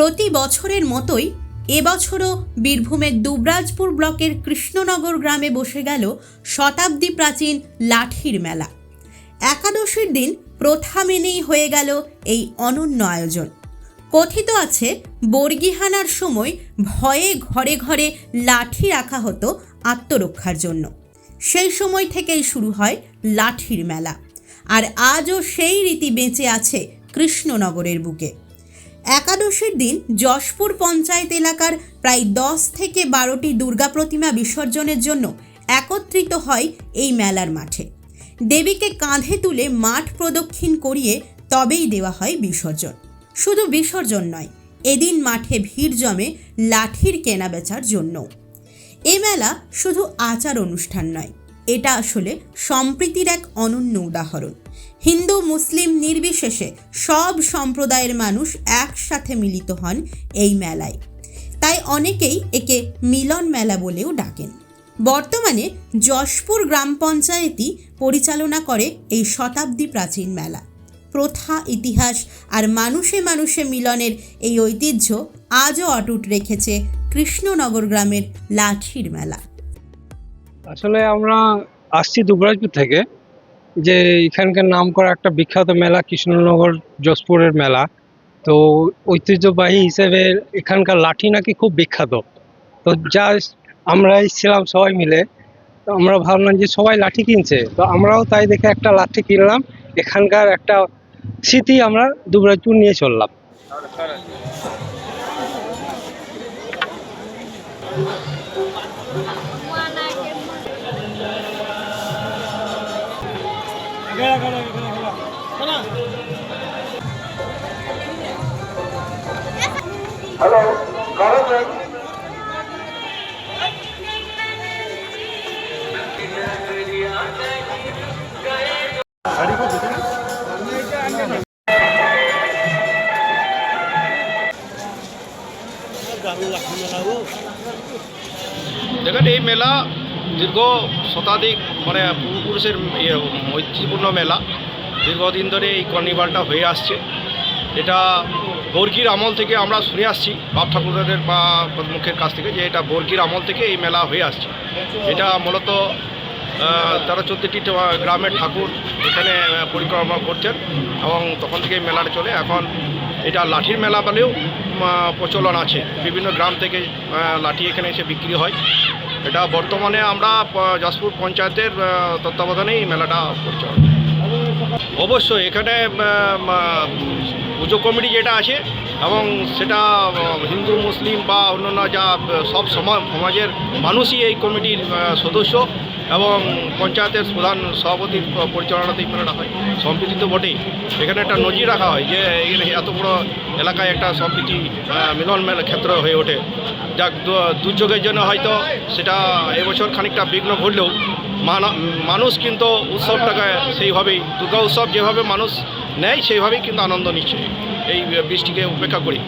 প্রতি বছরের মতোই এবছরও বীরভূমের দুবরাজপুর ব্লকের কৃষ্ণনগর গ্রামে বসে গেল শতাব্দী প্রাচীন লাঠির মেলা। একাদশীর দিন প্রথা মেনেই হয়ে গেল এই অনন্য আয়োজন। কথিত আছে, বর্গিহানার সময় ভয়ে ঘরে ঘরে লাঠি রাখা হতো আত্মরক্ষার জন্য। সেই সময় থেকেই শুরু হয় লাঠির মেলা। আর আজও সেই রীতি বেঁচে আছে কৃষ্ণনগরের বুকে। একাদশীর দিন যশপুর পঞ্চায়েত এলাকার প্রায় দশ থেকে বারোটি দুর্গা প্রতিমা বিসর্জনের জন্য একত্রিত হয় এই মেলার মাঠে। দেবীকে কাঁধে তুলে মাঠ প্রদক্ষিণ করিয়ে তবেই দেওয়া হয় বিসর্জন। শুধু বিসর্জন নয়, এদিন মাঠে ভিড় জমে লাঠির কেনাবেচার জন্য এ মেলা শুধু আচার অনুষ্ঠান নয় এটা আসলে সম্প্রীতির এক অনন্য উদাহরণ। হিন্দু, মুসলিম নির্বিশেষে সব সম্প্রদায়ের মানুষ একসাথে মিলিত হন এই মেলায়। তাই অনেকেই একে মিলন মেলা বলেও ডাকেন। বর্তমানে যশপুর গ্রাম পঞ্চায়েতই পরিচালনা করে এই শতাব্দী প্রাচীন মেলা। প্রথা, ইতিহাস আর মানুষে মানুষে মিলনের এই ঐতিহ্য আজও অটুট রেখেছে কৃষ্ণনগর গ্রামের লাঠির মেলা। আসলে আমরা আসছি দুবরাজপুর থেকে, যে এখানকার নাম করা একটা বিখ্যাত মেলা কৃষ্ণনগর যশপুরের মেলা। তো ঐতিহ্যবাহী হিসেবে এখানকার লাঠি নাকি খুব বিখ্যাত। তো যা আমরা এসেছিলাম সবাই মিলে, তো আমরা ভাবলাম যে সবাই লাঠি কিনছে। তো আমরাও তাই দেখে একটা লাঠি কিনলাম, এখানকার একটা স্মৃতি আমরা দুবরাজপুর নিয়ে চললাম। দেখেন এই মেলা দীর্ঘ শতাধিক মানে পূর্বপুরুষের ইয়ে ঐতিহ্যপূর্ণ মেলা। দীর্ঘদিন ধরে এই কর্নিভালটা হয়ে আসছে। এটা বর্গির আমল থেকে আমরা শুনে আসছি, বাপ ঠাকুরদের বা মুখের কাছ থেকে, যে এটা বর্গির আমল থেকে এই মেলা হয়ে আসছে। এটা মূলত তেরো চোদ্দটি গ্রামের ঠাকুর এখানে পরিক্রমা করছেন এবং তখন থেকে মেলাটা চলে। এখন এটা লাঠির মেলা বলেও প্রচলন আছে। বিভিন্ন গ্রাম থেকে লাঠি এখানে এসে বিক্রি হয়। এটা বর্তমানে আমরা যাজপুর পঞ্চায়েতের তত্ত্বাবধানেই মেলাটা পরিচালনা। অবশ্যই এখানে পুজো কমিটি যেটা আছে এবং সেটা হিন্দু, মুসলিম বা অন্যান্য যা সব সমা- সমাজের মানুষই এই কমিটির সদস্য এবং পঞ্চায়েতের প্রধান সভাপতি পরিচালনাতেই মেলাটা হয়। সম্প্রীতি তো বটেই। এখানে একটা নজির রাখা হয় যে, এখানে এত বড় এলাকায় একটা সম্প্রীতি মিলন মেলা ক্ষেত্র হয়ে ওঠে। দু- দুর্যোগের জন্য হয়তো সেটা এবছর খানিকটা বিঘ্ন ঘটলেও মানুষ কিন্তু উৎসবটাকে সেইভাবেই, দুর্গা উৎসব যেভাবে মানুষ নেয় সেইভাবেই কিন্তু আনন্দ নিচ্ছে এই বৃষ্টিকে উপেক্ষা করি।